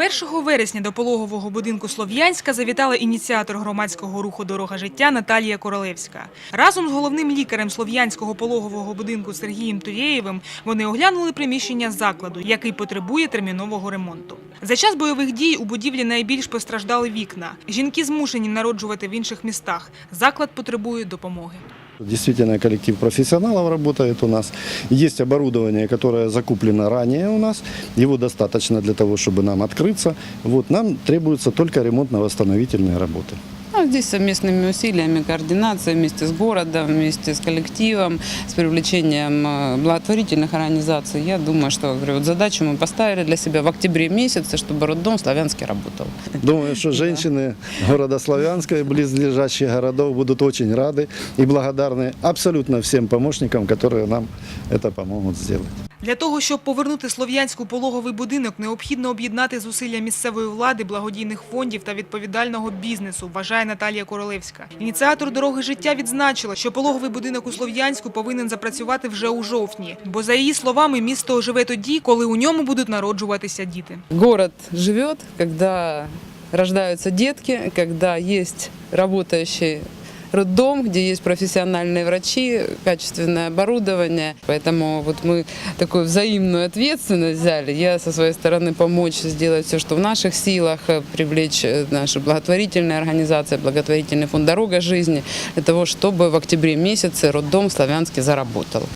1 вересня до пологового будинку Слов'янська завітала ініціатор громадського руху Дорога життя Наталія Королевська. Разом з головним лікарем Слов'янського пологового будинку Сергієм Турєєвим вони оглянули приміщення закладу, який потребує термінового ремонту. За час бойових дій у будівлі найбільш постраждали вікна. Жінки змушені народжувати в інших містах. Заклад потребує допомоги. Действительно, коллектив профессионалов работает у нас. Есть оборудование, которое закуплено ранее у нас. Его достаточно для того, чтобы нам открыться. Вот, нам требуются только ремонтно-восстановительные работы. Ну, здесь совместными усилиями, координацией вместе с городом, вместе с коллективом, с привлечением э, благотворительных организаций. Я думаю, что говорю, вот задачу мы поставили для себя в октябре месяце, чтобы роддом Славянский работал. Думаю, что женщины города Славянска и близлежащих городов будут очень рады и благодарны абсолютно всем помощникам, которые нам это помогут сделать. Для того, щоб повернути Слов'янську пологовий будинок, необхідно об'єднати зусилля місцевої влади, благодійних фондів та відповідального бізнесу, вважає Наталія Королевська. Ініціатор дороги життя відзначила, що пологовий будинок у Слов'янську повинен запрацювати вже у жовтні. Бо за її словами, місто живе тоді, коли у ньому будуть народжуватися діти. Город живет, когда рождаются детки, когда есть работающий роддом, где есть профессиональные врачи, качественное оборудование. Поэтому вот мы такую взаимную ответственность взяли. Я со своей стороны помочь сделать все, что в наших силах, э, привлечь э, наши благотворительные организации, благотворительный фонд «Дорога жизни», для того, чтобы в октябре месяце роддом Славянский заработал.